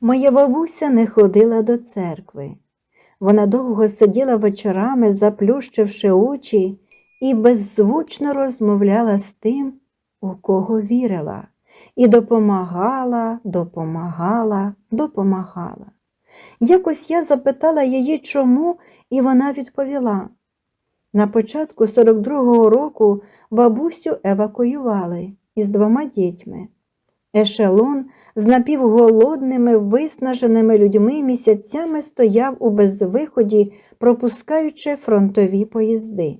Моя бабуся не ходила до церкви. Вона довго сиділа вечорами, заплющивши очі, і беззвучно розмовляла з тим, у кого вірила, і допомагала, допомагала, допомагала. Якось я запитала її, чому, і вона відповіла. На початку 42-го року бабусю евакуювали із двома дітьми. Ешелон з напівголодними, виснаженими людьми місяцями стояв у безвиході, пропускаючи фронтові поїзди.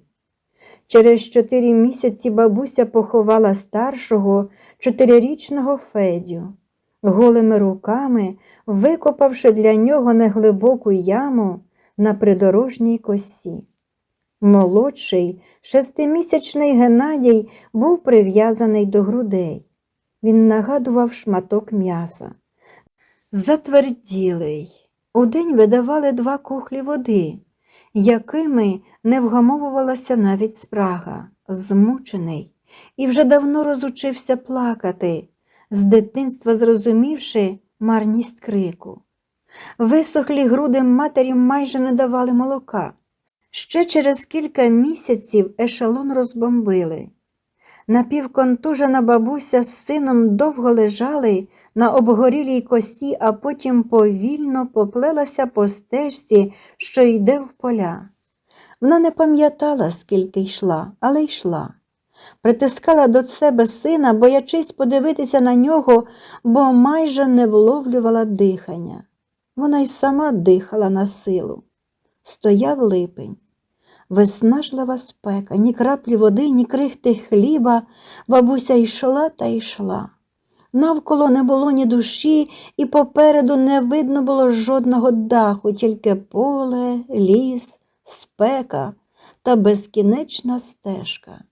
Через чотири місяці бабуся поховала старшого чотирирічного Федю, голими руками викопавши для нього неглибоку яму на придорожній косі. Молодший шестимісячний Геннадій був прив'язаний до грудей. Він нагадував шматок м'яса. Затверділий. Удень видавали два кухлі води, якими не вгамовувалася навіть спрага, змучений, і вже давно розучився плакати, з дитинства зрозумівши марність крику. Висохлі груди матері майже не давали молока. Ще через кілька місяців ешелон розбомбили. Напівконтужена бабуся з сином довго лежали на обгорілій косі, а потім повільно поплелася по стежці, що йде в поля. Вона не пам'ятала, скільки йшла, але йшла. Притискала до себе сина, боячись подивитися на нього, бо майже не вловлювала дихання. Вона й сама дихала на силу. Стояв липень. Виснажлива спека, ні краплі води, ні крихти хліба, бабуся йшла та йшла. Навколо не було ні душі, і попереду не видно було жодного даху, тільки поле, ліс, спека та безкінечна стежка.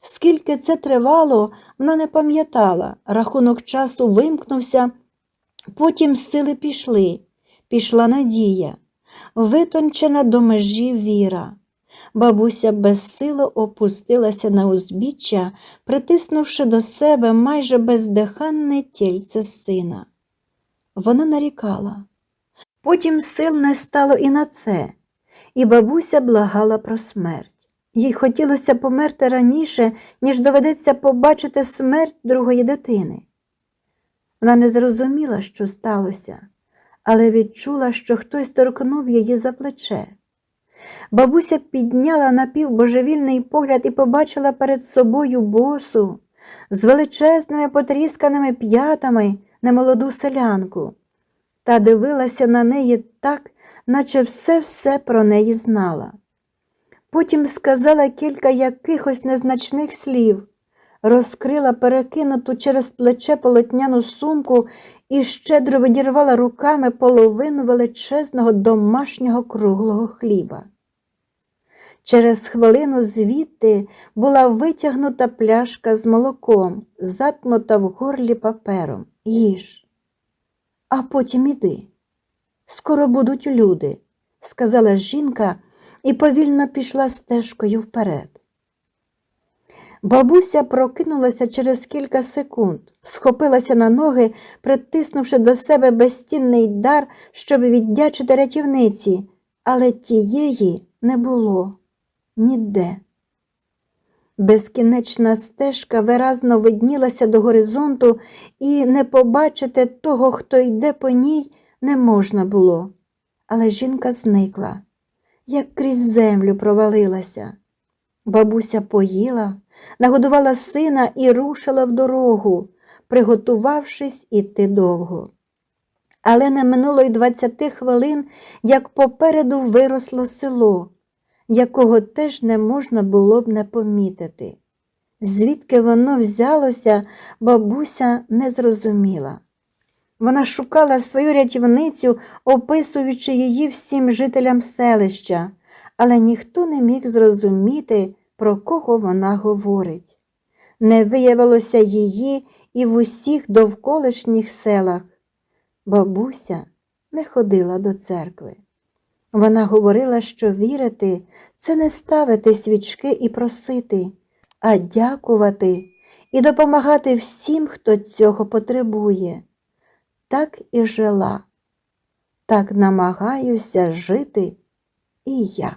Скільки це тривало, вона не пам'ятала. Рахунок часу вимкнувся, потім сили пішли, пішла надія, витончена до межі віра. Бабуся безсило опустилася на узбіччя, притиснувши до себе майже бездиханне тільце сина. Вона нарікала. Потім сил не стало і на це, і бабуся благала про смерть. Їй хотілося померти раніше, ніж доведеться побачити смерть другої дитини. Вона не зрозуміла, що сталося, але відчула, що хтось торкнув її за плече. Бабуся підняла напівбожевільний погляд і побачила перед собою босу з величезними потрісканими п'ятами на молоду селянку та дивилася на неї так, наче все-все про неї знала. Потім сказала кілька якихось незначних слів, розкрила перекинуту через плече полотняну сумку і щедро видірвала руками половину величезного домашнього круглого хліба. Через хвилину звідти була витягнута пляшка з молоком, затнута в горлі папером. Їж. А потім іди. Скоро будуть люди, сказала жінка і повільно пішла стежкою вперед. Бабуся прокинулася через кілька секунд, схопилася на ноги, притиснувши до себе безцінний дар, щоб віддячити рятівниці, але тієї не було ніде. Безкінечна стежка виразно виднілася до горизонту, і не побачити того, хто йде по ній, не можна було. Але жінка зникла, як крізь землю провалилася. Бабуся поїла, нагодувала сина і рушила в дорогу, приготувавшись іти довго. Але не минуло й двадцяти хвилин, як попереду виросло село якого теж не можна було б не помітити. Звідки воно взялося, бабуся не зрозуміла. Вона шукала свою рятівницю, описуючи її всім жителям селища, але ніхто не міг зрозуміти, про кого вона говорить. Не виявилося її і в усіх довколишніх селах. Бабуся не ходила до церкви. Вона говорила, що вірити це не ставити свічки і просити, а дякувати і допомагати всім, хто цього потребує. так і жила. Так намагаюся жити і я.